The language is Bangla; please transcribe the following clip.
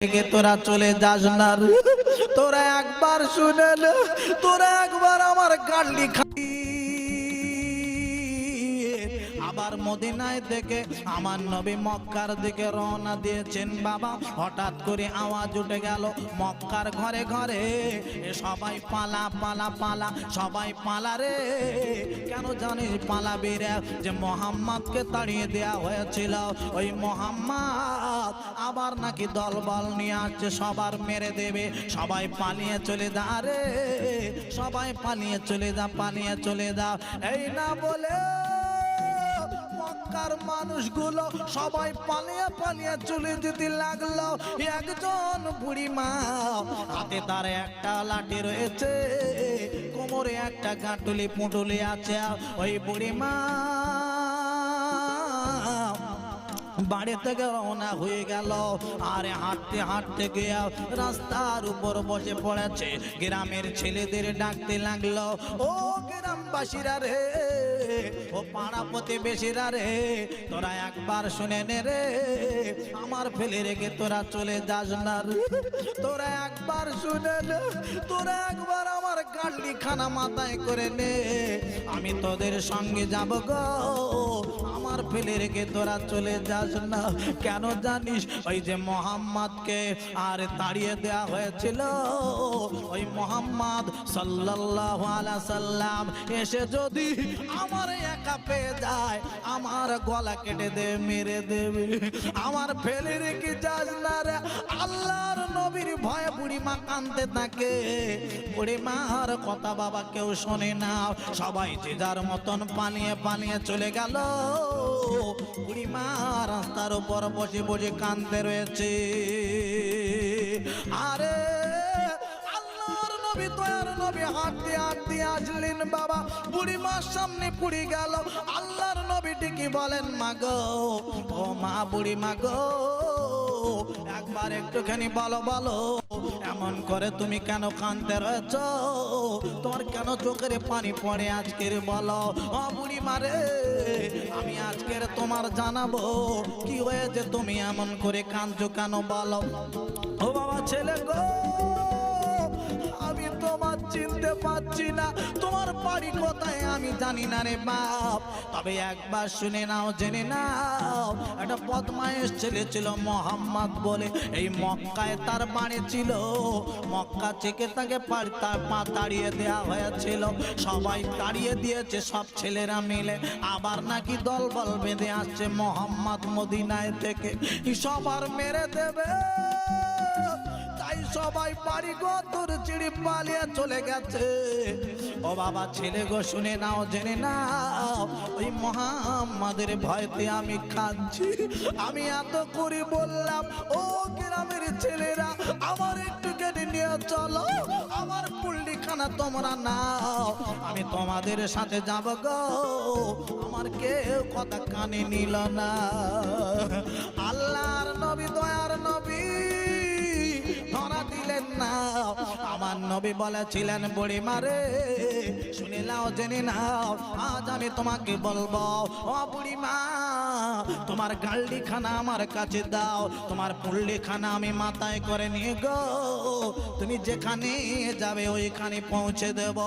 থেকে তোরা চলে যাস না তোরা একবার শুনে তোরা একবার আমার গান্ডি খাই আবার মদিনায় থেকে আমার নবী মক্কার দিকে রওনা দিয়েছেন বাবা। হঠাৎ করে আওয়াজ উঠে গেল, মক্কার ঘরে ঘরে। সবাই পালা পালা পালা, সবাই পালা রে। কেন জানিস পালাবি রে? যে মোহাম্মদকে তাড়িয়ে দেয়া হয়েছিল। ওই মোহাম্মদ আবার নাকি দলবল নিয়ে আসছে, সবার মেরে দেবে। সবাই পালিয়ে চলে যা রে। সবাই পালিয়ে চলে যা, পালিয়ে চলে যা। এই না বলে মক্কার মানুষগুলো সবাই পালিয়ে পালিয়ে চলে যেতে লাগল। একজন বুড়ি মা, হাতে তার একটা লাঠি রয়েছে, কোমরে একটা গাঁটুলি পুঁটুলি আছে। ওই বুড়ি মা বাড়ি থেকে রওনা হয়ে গেল আরে হাঁটতে হাঁটতে গিয়ে রাস্তার উপর বসে পড়েছে। গ্রামের ছেলেদের ডাকতে লাগল, ও গ্রামবাসীরা রে ও পাড়া প্রতিবেশীরা রে তোরা একবার শুনে নে রে। আমার ফেলে রেখে তোরা চলে যাস না তোরা একবার শুনে তোরা একবার আমার গাড়ি খানা মাথায় করে নে। আমি তোদের সঙ্গে যাব গো, আমার ফেলে রেখে তোরা চলে যাস না। কেন জানিস, ওই যে মোহাম্মদকে আর তাড়িয়ে দেওয়া হয়েছিল, ওই মোহাম্মদ আলাইহি সাল্লাম এসে যদি আমার একা পেয়ে যায়, আমার গলা কেটে দে, মেরে দেবে। আমার ফেলে রেখে যাস না রে? আল্লাহর নবীর ভয়ে বুড়ি মা কান্দতে থাকে। বুড়ি মার কথা বাবা কেউ শোনে না। সবাই যে যার মতন পালিয়ে পালিয়ে চলে গেল। বুড়ি মা রাস্তার উপর বসে বসে কান্দতে রয়েছে। আরে আল্লাহর নবী, দয়ার নবী, হাঁটতে হাঁটতে আসলেন বাবা। বুড়ি মার সামনে পুড়ি গেল। আল্লাহর নবী ঠিকই বলেন, মা গো, ও মা বুড়ি মা গো একবার একটুখানি বলো বলো। এমন করে তুমি কেন কানতে রয়েছ? তোমার কেন চোখের পানি পড়ে আজকের বলো? ও বুড়ি মারে আমি আজকের তোমার জানাব। কি হয়েছে তুমি এমন করে কাঁদছো কেন বলো? ও বাবা ছেলে গো, আমি তোমার চিনতে পারছি না। তোমার বাড়ি কোথায় আমি জানি না রে বাপ। তবে একবার শুনে নাও, জেনে নাও। একটা বদমায়েশ ছেলে ছিল মোহাম্মদ বলে এই মক্কায় তার বাড়ি ছিল। মক্কা থেকে তাকে তার পা তাড়িয়ে দেওয়া হয়েছিল। সবাই তাড়িয়ে দিয়েছে সব ছেলেরা মিলে। আবার নাকি দল বল বেঁধে আসছে মোহাম্মদ মদিনায় থেকে। সবার মেরে দেবে। সবাই বাড়ি গতর চিড়ি পালিয়ে চলে গেছে। ও বাবা, ছেলে গো, শুনে নাও, জেনে নাও, ওই মোহাম্মদের ভয়তে আমি কাঁদছি আমি এত করে বললাম, ও গ্রামের ছেলেরা, আমার একটু কেটে নিয়ে চলো, আমার পুল্লিখানা তোমরা নাও, আমি তোমাদের সাথে যাব গো। আমার কেউ কথা কানে নিল না। আল্লাহর নবী, দয়ার নবী আমার নবী বলেছিলেন, বুড়ি মারে, শুনে নাও, জেনে নাও, আজ আমি তোমাকে বলব, ও বুড়ি মা, তোমার গাল্ডি খানা আমার কাছে দাও, তোমার পুল্লি খানা আমি মাথায় করে নিয়ে গো, তুমি যেখানে যাবে ওইখানে পৌঁছে দেব।